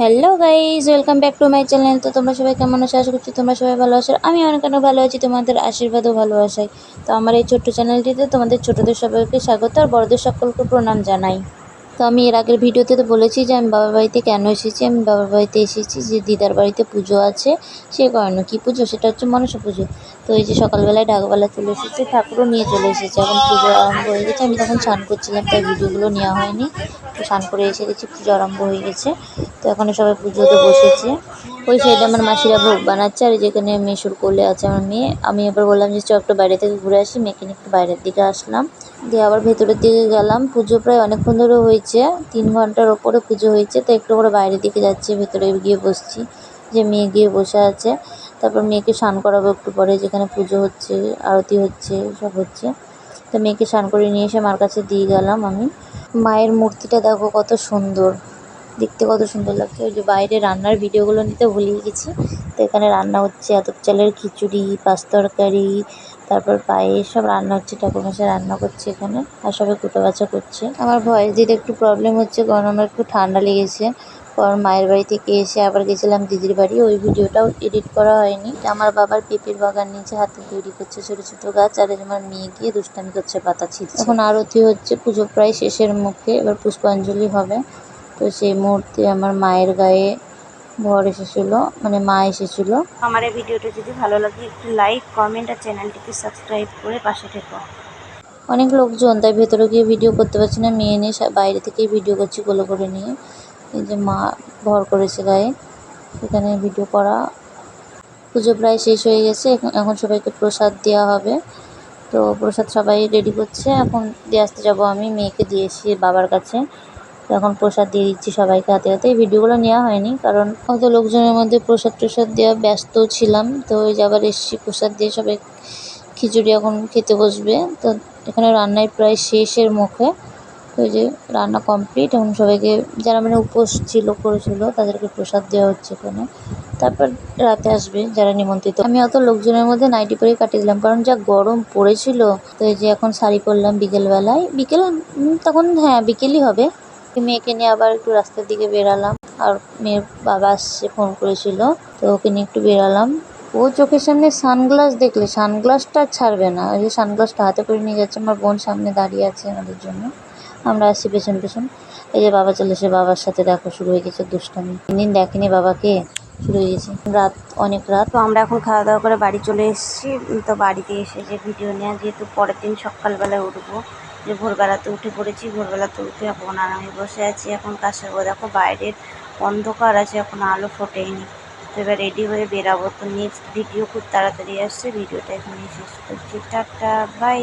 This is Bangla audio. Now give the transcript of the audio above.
Hello guys welcome back to my channel তো তোমরা সবাই কেমন আছো? আশা করছি তোমরা সবাই ভালো আছো। আমি অনেক অনেক ভালো আছি, তোমাদের আশীর্বাদও ও ভালোবাসায় তো আমার এই ছোট্ট চ্যানেলটিতে তোমাদের ছোটদের সবাইকে স্বাগত আর বড়দের সকলকে প্রণাম জানাই। তো আমি এর আগের ভিডিওতে তো বলেছি যে আমি বাবার বাড়িতে কেন এসেছি? আমি বাবার বাড়িতে এসেছি যে দিদার বাড়িতে পুজো আছে। সে কারণে কী পুজো? সেটা হচ্ছে মনসা পুজো। তো এই যে সকালবেলায় ডাকবেলা চলে এসেছে, ঠাকুরও নিয়ে চলে এসেছে। এখন পুজো আরম্ভ হয়ে গেছে। আমি তখন স্নান করছিলাম, তাই ভিডিওগুলো নেওয়া হয়নি। স্নান করে এসে গেছি পুজো আরম্ভ হয়ে গেছে। তো এখানে সবাই পুজোতে বসেছে। ওই সাইডে আমার মাসিরা ভোগ বানাচ্ছে, আর যেখানে মেশুর কোলে আছে আমার মেয়ে। আমি এবার বললাম যে চ একটু বাইরে থেকে ঘুরে আসি, মেয়েকে একটু বাইরের দিকে আসলাম। দিয়ে আবার ভেতরের দিকে গেলাম। পুজো প্রায় অনেকক্ষণ ধরে হয়েছে, তিন ঘণ্টার ওপরে পুজো হয়েছে। তো একটু করে বাইরের দিকে যাচ্ছি, ভেতরে গিয়ে বসছি। যে মেয়ে গিয়ে বসে আছে। তারপর মেয়েকে স্নান করাবো একটু পরে, যেখানে পুজো হচ্ছে, আরতি হচ্ছে, সব হচ্ছে। তো মেয়েকে স্নান করে নিয়ে এসে মার কাছে দিয়ে গেলাম আমি। মায়ের মূর্তিটা দেখো কত সুন্দর। দেখতে কত সুন্দর লাগছে। ওই যে বাইরে রান্নার ভিডিওগুলো নিতে ভুলিয়ে গেছি। তো এখানে রান্না হচ্ছে আতপ চালের খিচুড়ি, পাঁচ তরকারি, তারপর পায়েস, সব রান্না হচ্ছে ঠাকুরমশাই রান্না করছে এখানে, আর সবাই কুটো বাছা করছে। আমার ভয়েস দিতে একটু প্রবলেম হচ্ছে, কারণ আমার একটু ঠান্ডা লেগেছে। কারণ মায়ের বাড়ি থেকে এসে আবার গেছিলাম দিদির বাড়ি। ওই ভিডিওটাও এডিট করা হয়নি। আমার বাবার পেঁপের বাগান নিচে হাতে তৈরি করছে ছোটো ছোটো গাছ আর আমার মেয়ে গিয়ে দুষ্টামি করছে পাতা ছিঁড়ছে। এখন আরতি হচ্ছে পুজো প্রায় শেষের মুখে এবার পুষ্পাঞ্জলি হবে। তো সেই মুহূর্তে আমার মায়ের গায়ে ভর এসেছিল মানে মা এসেছিল। আমার এই ভিডিওটা যদি ভালো লাগে একটু লাইক কমেন্ট আর চ্যানেলটিকে সাবস্ক্রাইব করে পাশে থেকো। অনেক লোকজন তাই ভেতরে গিয়ে ভিডিও করতে পারছি না। মেয়ে নিয়ে বাইরে থেকেই ভিডিও করছি গোলো করে নিয়ে। এই যে মা ভর করেছে গায়ে এখানে ভিডিও করা। পুজো প্রায় শেষ হয়ে গেছে এখন- সবাইকে প্রসাদ দেওয়া হবে। তো প্রসাদ সবাই রেডি করছে। এখন দিয়ে আসতে যাব আমি, মেয়েকে দিয়ে এসি বাবার কাছে। তো এখন প্রসাদ দিয়ে দিচ্ছি সবাইকে হাতে হাতে। এই ভিডিওগুলো নেওয়া হয়নি, কারণ হয়তো লোকজনের মধ্যে প্রসাদ টসাদ দেওয়া ব্যস্ত ছিলাম। তো ওই যে আবার এসছি প্রসাদ দিয়ে সবাই খিচুড়ি এখন খেতে বসবে। তো এখানে রান্নায় প্রায় শেষের মুখে। ওই যে রান্না কমপ্লিট এখন সবাইকে যারা মানে উপোস ছিল, করেছিল, তাদেরকে প্রসাদ দেওয়া হচ্ছে এখানে। তারপর রাতে আসবে যারা নিমন্ত্রিত। আমি অত লোকজনের মধ্যে নাইটি পরেই কাটিয়ে দিলাম, কারণ যা গরম পড়েছিল, তো এই যে এখন শাড়ি পরলাম বিকেলবেলায়। বিকেল তখন হ্যাঁ বিকেলই হবে। মেয়েকে নিয়ে আবার একটু রাস্তার দিকে বেরালাম, আর মেয়ের বাবা আসছে ফোন করেছিল, তো ওকে নিয়ে একটু বেরালাম। ও চোখের সামনে সানগ্লাস দেখলে, সানগ্লাসটা ছাড়বে না, ওই যে সানগ্লাসটা হাতে করে নিয়ে যাচ্ছে, আমার বোন সামনে দাঁড়িয়ে আছে আমাদের জন্য। আমরা আসছি পেছন পেছন। এই যে বাবা চলে এসে বাবার সাথে দেখো শুরু হয়ে গেছে দুষ্টামি। দিন দেখেনি বাবাকে, শুরু হয়ে গেছে। রাত, অনেক রাত। তো আমরা এখন খাওয়া দাওয়া করে বাড়ি চলে এসেছি। তো বাড়িতে এসে যে ভিডিও নেওয়া, যেহেতু পরের দিন সকালবেলায় উঠবো, যে ভোরবেলাতে উঠে পড়েছি, ভোরবেলাতে উঠে এখন আর আমি বসে আছি। এখন সারবো দেখো বাইরের অন্ধকার আছে, এখন আলো ফোটেনি। তো এবার রেডি হয়ে বেরাবো। তো নেক্সট ভিডিও খুব তাড়াতাড়ি আসছে। ভিডিওটা এখানে শেষ করছি। Tata bye